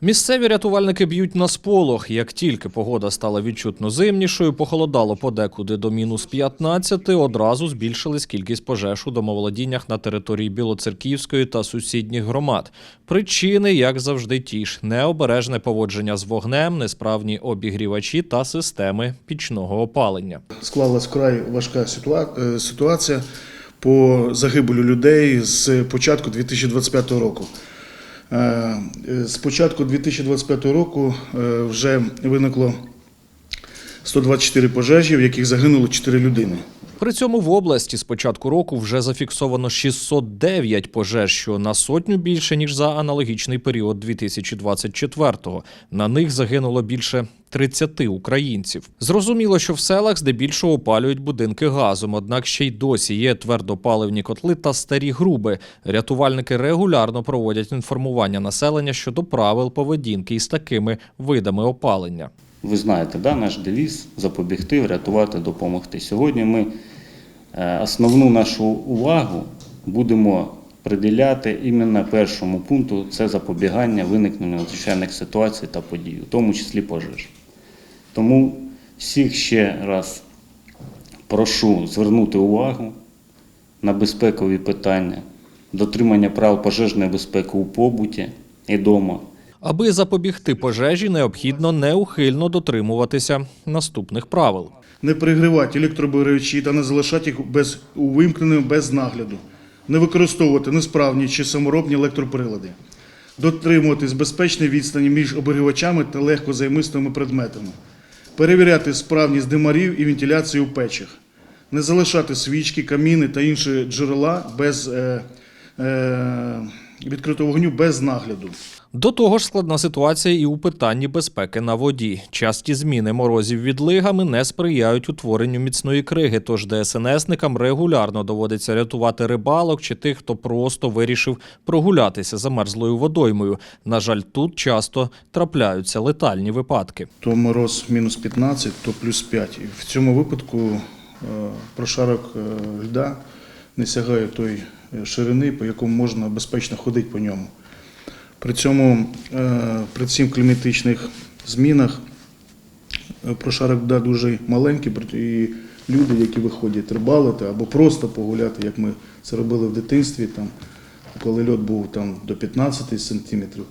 Місцеві рятувальники б'ють на сполох. Як тільки погода стала відчутно зимнішою, похолодало подекуди до мінус 15, одразу збільшилась кількість пожеж у домоволодіннях на території Білоцерківської та сусідніх громад. Причини, як завжди, ті ж – необережне поводження з вогнем, несправні обігрівачі та системи пічного опалення. Склалась вкрай важка е, ситуація по загибелю людей з початку 2025 року. Е, е, З початку 2025 року е, вже виникло 124 пожежі, в яких загинуло 4 людини. При цьому в області з початку року вже зафіксовано 609 пожеж, що на сотню більше ніж за аналогічний період 2024-го. На них загинуло більше 30 українців. Зрозуміло, що в селах здебільшого опалюють будинки газом, однак ще й досі є твердопаливні котли та старі груби. Рятувальники регулярно проводять інформування населення щодо правил поведінки із такими видами опалення. Ви знаєте, да, наш девіз запобігти, врятувати, допомогти. Сьогодні ми основну нашу увагу будемо приділяти іменно першому пункту це запобігання виникнення надзвичайних ситуацій та подій, у тому числі пожеж. Тому всіх ще раз прошу звернути увагу на безпекові питання, дотримання правил пожежної безпеки у побуті і вдома. Аби запобігти пожежі, необхідно неухильно дотримуватися наступних правил. Не перегрівати електробережі та не залишати їх без, увімкненими без нагляду. Не використовувати несправні чи саморобні електроприлади. Дотримуватись безпечної відстані між обігрівачами та легкозаймистими предметами. Перевіряти справність димарів і вентиляції у печах. Не залишати свічки, каміни та інші джерела без е, е, відкритого вогню без нагляду. До того ж, складна ситуація і у питанні безпеки на воді. Часті зміни морозів відлигами не сприяють утворенню міцної криги, тож ДСНСникам регулярно доводиться рятувати рибалок чи тих, хто просто вирішив прогулятися замерзлою водоймою. На жаль, тут часто трапляються летальні випадки. то мороз мінус 15, то плюс 5. І в цьому випадку е, прошарок е, льда не сягає тої е, ширини, по якому можна безпечно ходити по ньому. При цьому е, при цим кліматичних змінах е, прошарок льда дуже маленький, і люди, які виходять рибалити або просто погуляти, як ми це робили в дитинстві, там, коли льод був там, до 15 сантиметрів.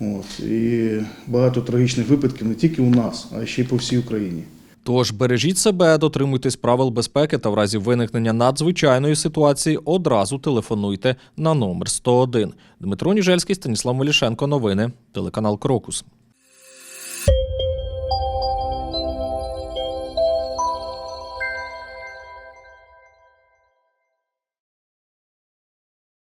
От, і багато трагічних випадків не тільки у нас, а ще й по всій Україні. Тож бережіть себе, дотримуйтесь правил безпеки та в разі виникнення надзвичайної ситуації одразу телефонуйте на номер 101. Дмитро Ніжельський, Станіслав Мелішенко. Новини. Телеканал Крокус.